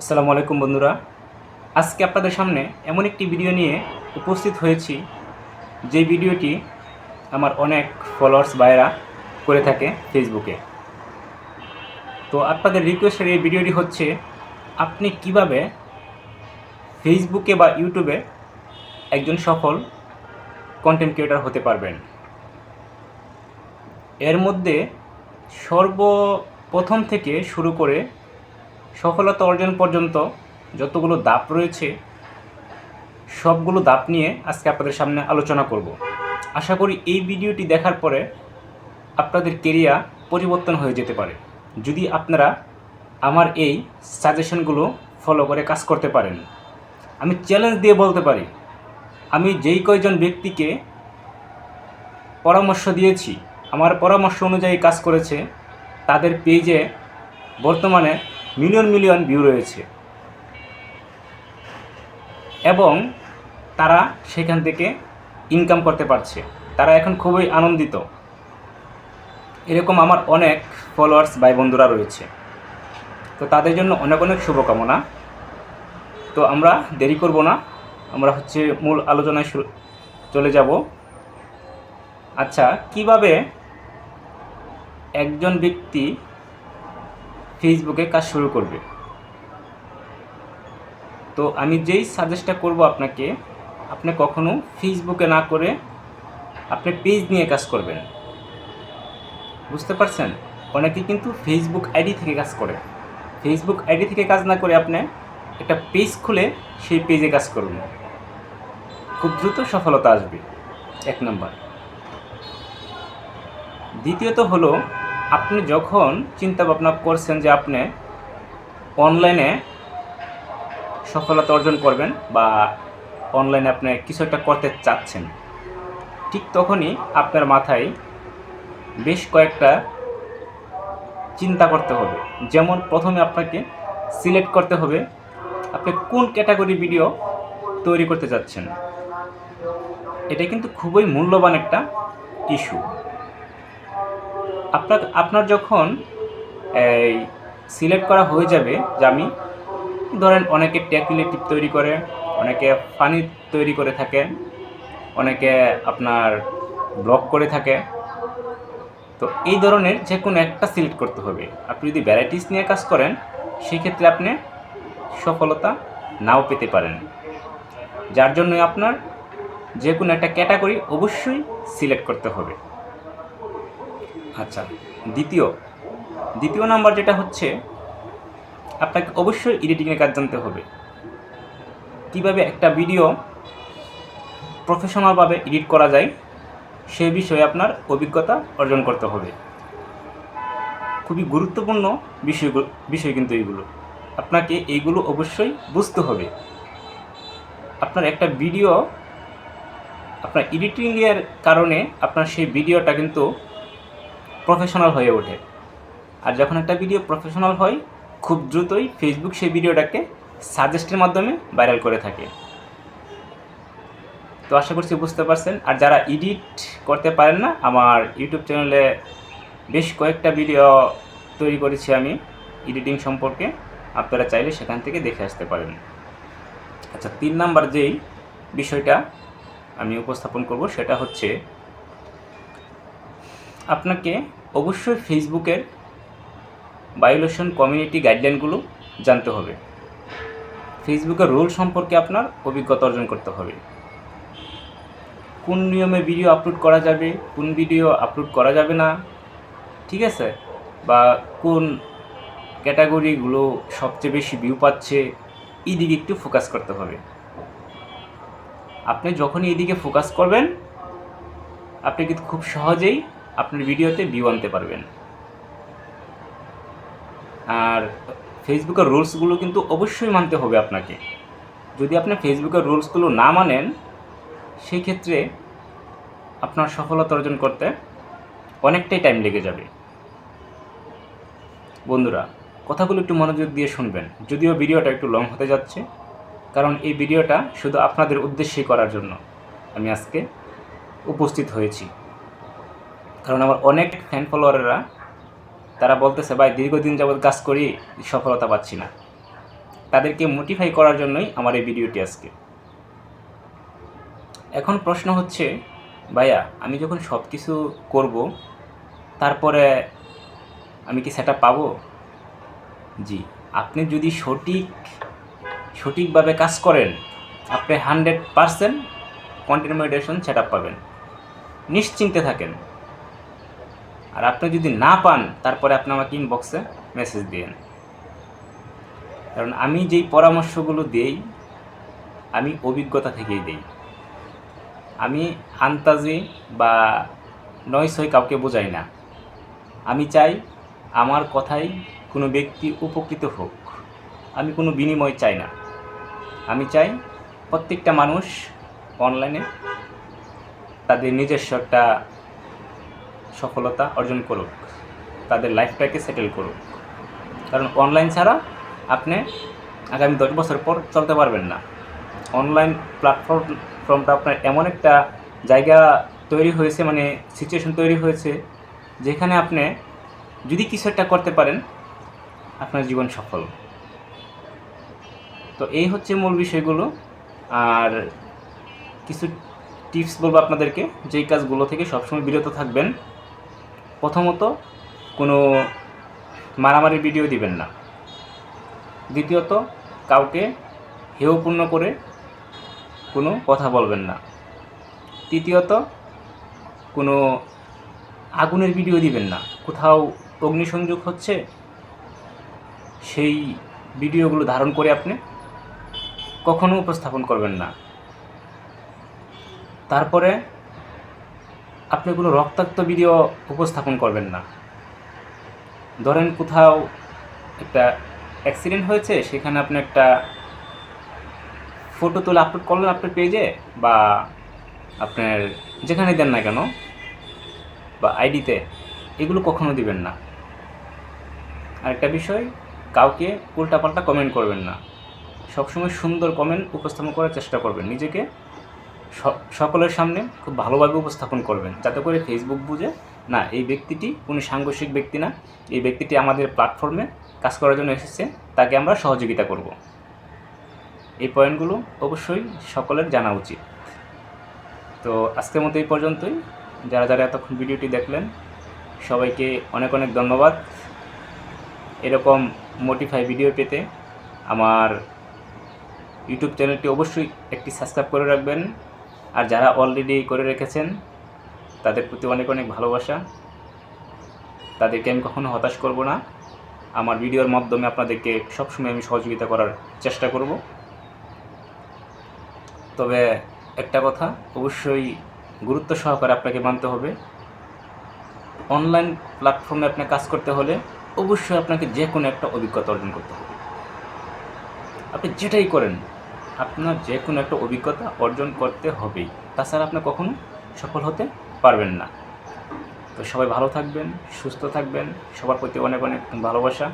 আসসালামু আলাইকুম বন্ধুরা। আজকে আপনাদের সামনে এমন একটি ভিডিও নিয়ে উপস্থিত হয়েছি, যে ভিডিওটি আমার অনেক ফলোয়ার্স বাইরা করে থাকে ফেসবুকে তো আপনাদের রিকোয়েস্টের এই ভিডিওটি হচ্ছে, আপনি কীভাবে ফেসবুকে বা ইউটিউবে একজন সফল কন্টেন্ট ক্রিয়েটর হতে পারবেন? এর মধ্যে সর্বপ্রথম থেকে শুরু করে সফলতা অর্জন পর্যন্ত যতগুলো দাপ রয়েছে, সবগুলো দাপ নিয়ে আজকে আপনাদের সামনে আলোচনা করব। আশা করি এই ভিডিওটি দেখার পরে আপনাদের কেরিয়ার পরিবর্তন হয়ে যেতে পারে। যদি আপনারা আমার এই সাজেশনগুলো ফলো করে কাজ করতে পারেন। আমি চ্যালেঞ্জ দিয়ে বলতে পারি, আমি যেই কয়জন ব্যক্তিকে পরামর্শ দিয়েছি, আমার পরামর্শ অনুযায়ী কাজ করেছে, তাদের পেজে বর্তমানে মিলিয়ন মিলিয়ন ভিউ রয়েছে। এবং তারা সেখান থেকে ইনকাম করতে পারছে। তারা এখন খুবই আনন্দিত। এরকম আমার অনেক ফলোয়ার্স ভাই বন্ধুরা রয়েছে। তো তাদের জন্য অনেক অনেক শুভকামনা। তো আমরা দেরি করব না। আমরা হচ্ছে মূল আলোচনায় চলে যাব। আচ্ছা কীভাবে একজন ব্যক্তি ফেসবুকে কাজ শুরু করবে। তো আমি যেই সাজেস্টটা করব আপনাকে, আপনি কখনো ফেসবুকে না করে আপনি পেজ নিয়ে কাজ করবেন। বুঝতে পারছেন? অনেকে কিন্তু ফেসবুক আইডি থেকে কাজ করে। ফেসবুক আইডি থেকে কাজ না করে আপনি একটা পেজ খুলে সেই পেজে কাজ করুন। খুব দ্রুত সফলতা আসবে। এক নম্বর দ্বিতীয়ত হলো আপনি যখন চিন্তা ভাবনা করছেন যে আপনি অনলাইনে সফলতা অর্জন করবেন বা অনলাইনে আপনি কিছু একটা করতে চাচ্ছেন, ঠিক তখনই আপনার মাথায় বেশ কয়েকটা চিন্তা করতে হবে। যেমন প্রথমে আপনাকে সিলেক্ট করতে হবে আপনি কোন ক্যাটাগরি ভিডিও তৈরি করতে চাচ্ছেন। এটা কিন্তু খুবই মূল্যবান একটা ইস্যু। আপনার আপনার যখন এই সিলেক্ট করা হয়ে যাবে যে আমি ধরেন অনেকে ট্যাকুলেটিভ তৈরি করে, অনেকে ফানি তৈরি করে থাকে, অনেকে আপনার ব্লগ করে থাকে, তো এই ধরনের যে কোনো একটা সিলেক্ট করতে হবে। আপনি যদি ভ্যারাইটিস নিয়ে কাজ করেন, সেক্ষেত্রে আপনি সফলতা নাও পেতে পারেন। যার জন্য আপনার যে কোনো একটা ক্যাটাগরি অবশ্যই সিলেক্ট করতে হবে। আচ্ছা দ্বিতীয়। দ্বিতীয় নাম্বার যেটা হচ্ছে, আপনাকে অবশ্যই এডিটিংয়ের কাজ জানতে হবে। কীভাবে একটা ভিডিও প্রফেশনালভাবে এডিট করা যায়, সে বিষয়ে আপনার অভিজ্ঞতা অর্জন করতে হবে। খুবই গুরুত্বপূর্ণ বিষয় বিষয় কিন্তু এইগুলো। আপনাকে এইগুলো অবশ্যই বুঝতে হবে। আপনার একটা ভিডিও আপনার এডিটিংয়ের কারণে আপনার সেই ভিডিওটা কিন্তু প্রফেশনাল হয়ে ওঠে। আর যখন একটা ভিডিও প্রফেশনাল হয়, খুব দ্রুতই ফেসবুক সেই ভিডিওটাকে সাজেস্টের মাধ্যমে ভাইরাল করে থাকে। তো আশা করছি বুঝতে পারছেন। আর যারা এডিট করতে পারেন না, আমার ইউটিউব চ্যানেলে বেশ কয়েকটা ভিডিও তৈরি করেছি আমি এডিটিং সম্পর্কে। আপনারা চাইলে সেখান থেকে দেখে আসতে পারেন। আচ্ছা তিন নাম্বার যেই বিষয়টা আমি উপস্থাপন করব, সেটা হচ্ছে আপনাকে অবশ্যই ফেসবুকের বায়োলেশন কমিউনিটি গাইডলাইনগুলো জানতে হবে। ফেসবুকের রোল সম্পর্কে আপনার অভিজ্ঞতা অর্জন করতে হবে। কোন নিয়মে ভিডিও আপলোড করা যাবে, কোন ভিডিও আপলোড করা যাবে না, ঠিক আছে? বা কোন ক্যাটাগরিগুলো সবচেয়ে বেশি ভিউ পাচ্ছে এই দিকে একটু ফোকাস করতে হবে। আপনি যখনই এইদিকে ফোকাস করবেন, আপনি কিন্তু খুব সহজেই আপনার ভিডিওতে ভিউ আনতে পারবেন। আর ফেসবুকের রুলসগুলো কিন্তু অবশ্যই মানতে হবে আপনাকে। যদি আপনি ফেসবুকের রুলসগুলো না মানেন সেই ক্ষেত্রে আপনার সফলতা অর্জন করতে অনেকটাই টাইম লেগে যাবে। বন্ধুরা, কথাগুলো একটু মনোযোগ দিয়ে শুনবেন। যদিও ভিডিওটা একটু লং হতে যাচ্ছে, কারণ এই ভিডিওটা শুধু আপনাদের উদ্দেশ্যেই করার জন্য আমি আজকে উপস্থিত হয়েছি। কারণ আমার অনেক ফ্যান ফলোয়ারেরা তারা বলতেছে, ভাই, দীর্ঘদিন যাবৎ কাজ করি, সফলতা পাচ্ছি না। তাদেরকে মোটিফাই করার জন্যই আমার এই ভিডিওটি আজকে। এখন প্রশ্ন হচ্ছে, ভাইয়া, আমি যখন সব কিছু করব, তারপরে আমি কি সেটা পাবো? জি, আপনি যদি সঠিক, সঠিকভাবে কাজ করেন, আপনি hundred percent content moderation set পাবেন। নিশ্চিন্তে থাকেন। আর আপনি যদি না পান, তারপরে আপনি আমাকে ইনবক্সে মেসেজ দিন কারণ আমি যেই পরামর্শগুলো দেই, আমি অভিজ্ঞতা থেকেই দেই। আমি আন্তাজি বা নয় সই কাউকে বোঝাই না। আমি চাই আমার কথাই কোনো ব্যক্তি উপকৃত হোক। আমি কোনো বিনিময় চাই না। আমি চাই প্রত্যেকটা মানুষ অনলাইনে তাদের নিজস্ব একটা সফলতা অর্জন করুক, তাদের লাইফটাকে সেটেল করুক। কারণ অনলাইন ছাড়া আপনি আগামী দশ বছর পর চলতে পারবেন না। অনলাইন প্ল্যাটফর্ম ফর্মটা আপনার এমন একটা জায়গা তৈরি হয়েছে মানে সিচুয়েশন তৈরি হয়েছে, যেখানে আপনি যদি কিছু একটা করতে পারেন, আপনার জীবন সফল। তো এই হচ্ছে মূল বিষয়গুলো। আর কিছু টিপস বলব আপনাদেরকে, যেই কাজগুলো থেকে সবসময় বিরত থাকবেন। প্রথমত কোনো মারামারি ভিডিও দিবেন না। দ্বিতীয়ত, কাউকে হেয়পূর্ণ করে কোনো কথা বলবেন না। তৃতীয়ত, কোনো আগুনের ভিডিও দিবেন না। কোথাও অগ্নিসংযোগ হচ্ছে, সেই ভিডিওগুলো ধারণ করে আপনি কখনো উপস্থাপন করবেন না। তারপরে আপনি কোনো রক্তাক্ত ভিডিও উপস্থাপন করবেন না। ধরেন কোথাও একটা অ্যাক্সিডেন্ট হয়েছে, সেখানে আপনি একটা ফটো তুলে আপলোড করলেন আপনার পেজে বা আপনার যেখানে দেন না কেন বা আইডিতে এগুলো কখনো দিবেন না। আরেকটা বিষয়, কাউকে উল্টাপাল্টা কমেন্ট করবেন না। সবসময় সুন্দর কমেন্ট উপস্থাপন করার চেষ্টা করবেন। নিজেকে সকলের সামনে খুব ভালোভাবে উপস্থাপন করবেন। যাতে করে ফেসবুক বুঝে, না, এই ব্যক্তিটি কোনো সাংঘর্ষিক ব্যক্তি না, এই ব্যক্তিটি আমাদের প্ল্যাটফর্মে কাজ করার জন্য এসেছে, তাকে আমরা সহযোগিতা করব। এই পয়েন্টগুলো অবশ্যই সকলের জানা উচিত। তো আজকের মতো এই পর্যন্তই। যারা যারা এতক্ষণ ভিডিওটি দেখলেন, সবাইকে অনেক অনেক ধন্যবাদ। এরকম মোটিফাই ভিডিও পেতে আমার ইউটিউব চ্যানেলটি অবশ্যই একটি সাবস্ক্রাইব করে রাখবেন। আর যারা অলরেডি করে রেখেছেন, তাদের প্রতি অনেক অনেক ভালোবাসা। তাদেরকে আমি কখনো হতাশ করব না। আমার ভিডিওর মাধ্যমে আপনাদেরকে সবসময় আমি সহযোগিতা করার চেষ্টা করব। তবে একটা কথা, অবশ্যই গুরুত্ব সহকারে আপনাকে মানতে হবে। অনলাইন প্ল্যাটফর্মে আপনি কাজ করতে হলে অবশ্যই আপনাকে যে কোনো একটা অভিজ্ঞতা অর্জন করতে হবে। আপনি যেটাই করেন আপনার যে কোনো একটা অভিজ্ঞতা অর্জন করতে হবেই। তাছাড়া আপনি কখনো সফল হতে পারবেন না। তো সবাই ভালো থাকবেন, সুস্থ থাকবেন। সবার প্রতি অনেক অনেক ভালোবাসা।